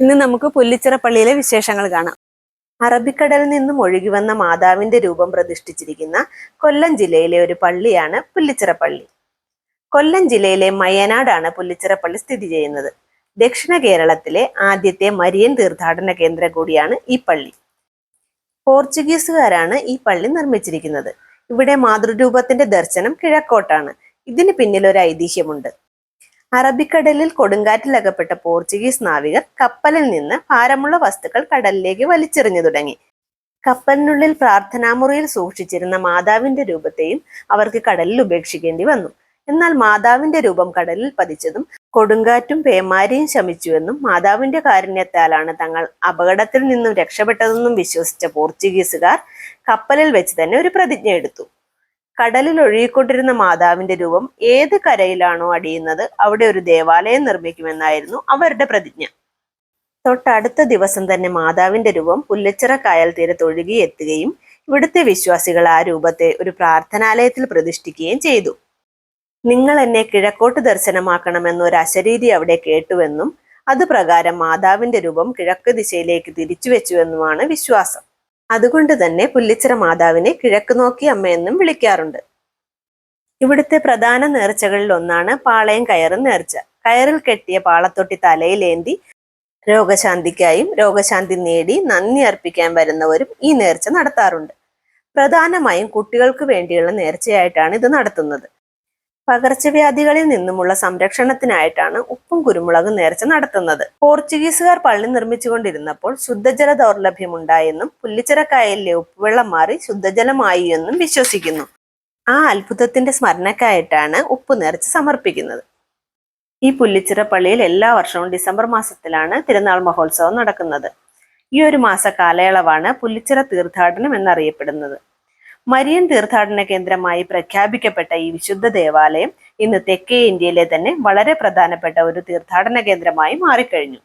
ഇന്ന് നമുക്ക് പുല്ലിച്ചിറ പള്ളിയിലെ വിശേഷങ്ങൾ കാണാം. അറബിക്കടലിൽ നിന്നും ഒഴുകി വന്ന മാതാവിന്റെ രൂപം പ്രതിഷ്ഠിച്ചിരിക്കുന്ന കൊല്ലം ജില്ലയിലെ ഒരു പള്ളിയാണ് പുല്ലിച്ചിറ പള്ളി കൊല്ലം ജില്ലയിലെ മയനാടാണ് പുല്ലിച്ചിറ പള്ളി സ്ഥിതി ചെയ്യുന്നത്. ദക്ഷിണ കേരളത്തിലെ ആദ്യത്തെ മരിയൻ തീർത്ഥാടന കേന്ദ്രം കൂടിയാണ് ഈ പള്ളി. പോർച്ചുഗീസുകാരാണ് ഈ പള്ളി നിർമ്മിച്ചിരിക്കുന്നത്. ഇവിടെ മാതൃരൂപത്തിന്റെ ദർശനം കിഴക്കോട്ടാണ്. ഇതിന് പിന്നിൽ ഒരു ഐതിഹ്യമുണ്ട്. അറബിക്കടലിൽ കൊടുങ്കാറ്റിലകപ്പെട്ട പോർച്ചുഗീസ് നാവികർ കപ്പലിൽ നിന്ന് ഭാരമുള്ള വസ്തുക്കൾ കടലിലേക്ക് വലിച്ചെറിഞ്ഞു തുടങ്ങി. കപ്പലിനുള്ളിൽ പ്രാർത്ഥനാമുറിയിൽ സൂക്ഷിച്ചിരുന്ന മാതാവിന്റെ രൂപത്തെയും അവർക്ക് കടലിൽ ഉപേക്ഷിക്കേണ്ടി വന്നു. എന്നാൽ മാതാവിന്റെ രൂപം കടലിൽ പതിച്ചതും കൊടുങ്കാറ്റും പേമാരിയും ശമിച്ചുവെന്നും മാതാവിന്റെ കാരുണ്യത്താലാണ് തങ്ങൾ അപകടത്തിൽ നിന്നും രക്ഷപ്പെട്ടതെന്നും വിശ്വസിച്ച പോർച്ചുഗീസുകാർ കപ്പലിൽ വെച്ച് തന്നെ ഒരു പ്രതിജ്ഞ എടുത്തു കടലിൽ ഒഴുകിക്കൊണ്ടിരുന്ന മാതാവിന്റെ രൂപം ഏത് കരയിലാണോ അടിയുന്നത് അവിടെ ഒരു ദേവാലയം നിർമ്മിക്കുമെന്നായിരുന്നു അവരുടെ പ്രതിജ്ഞ. തൊട്ടടുത്ത ദിവസം തന്നെ മാതാവിന്റെ രൂപം പുല്ലച്ചിറ കായൽ തീരത്ത് ഒഴുകി എത്തുകയും ഇവിടുത്തെ വിശ്വാസികൾ ആ രൂപത്തെ ഒരു പ്രാർത്ഥനാലയത്തിൽ പ്രതിഷ്ഠിക്കുകയും ചെയ്തു. നിങ്ങൾ എന്നെ കിഴക്കോട്ട് ദർശനമാക്കണമെന്ന് ഒരു അശരീരി അവിടെ കേട്ടുവെന്നും അതുപ്രകാരം മാതാവിന്റെ രൂപം കിഴക്ക് ദിശയിലേക്ക് തിരിച്ചു വെച്ചുവെന്നുമാണ് വിശ്വാസം. അതുകൊണ്ട് തന്നെ പുല്ലിച്ചിറ മാതാവിനെ കിഴക്ക് നോക്കി അമ്മയെന്നും വിളിക്കാറുണ്ട്. ഇവിടുത്തെ പ്രധാന നേർച്ചകളിൽ ഒന്നാണ് പാളയം കയറും നേർച്ച. കയറിൽ കെട്ടിയ പാളത്തൊട്ടി തലയിലേന്തി രോഗശാന്തിക്കായും രോഗശാന്തി നേടി നന്ദി അർപ്പിക്കാൻ വരുന്നവരും ഈ നേർച്ച നടത്താറുണ്ട്. പ്രധാനമായും കുട്ടികൾക്ക് വേണ്ടിയുള്ള നേർച്ചയായിട്ടാണ് ഇത് നടത്തുന്നത്. പകർച്ചവ്യാധികളിൽ നിന്നുമുള്ള സംരക്ഷണത്തിനായിട്ടാണ് ഉപ്പും കുരുമുളകും നേർച്ച നടത്തുന്നത്. പോർച്ചുഗീസുകാർ പള്ളി നിർമ്മിച്ചുകൊണ്ടിരുന്നപ്പോൾ ശുദ്ധജല ദൗർലഭ്യമുണ്ടായെന്നും പുല്ലിച്ചിറക്കായലിലെ ഉപ്പുവെള്ളം മാറി ശുദ്ധജലമായി എന്നും വിശ്വസിക്കുന്നു. ആ അത്ഭുതത്തിന്റെ സ്മരണക്കായിട്ടാണ് ഉപ്പ് നേർച്ച സമർപ്പിക്കുന്നത്. ഈ പുല്ലിച്ചിറ പള്ളിയിൽ എല്ലാ വർഷവും ഡിസംബർ മാസത്തിലാണ് തിരുനാൾ മഹോത്സവം നടക്കുന്നത്. ഈ ഒരു മാസ കാലയളവാണ് പുല്ലിച്ചിറ തീർത്ഥാടനം എന്നറിയപ്പെടുന്നത്. മരിയൻ തീർത്ഥാടന കേന്ദ്രമായി പ്രഖ്യാപിക്കപ്പെട്ട ഈ വിശുദ്ധ ദേവാലയം ഇന്ന് തെക്കേ ഇന്ത്യയിലെ തന്നെ വളരെ പ്രധാനപ്പെട്ട ഒരു തീർത്ഥാടന കേന്ദ്രമായി മാറിക്കഴിഞ്ഞു.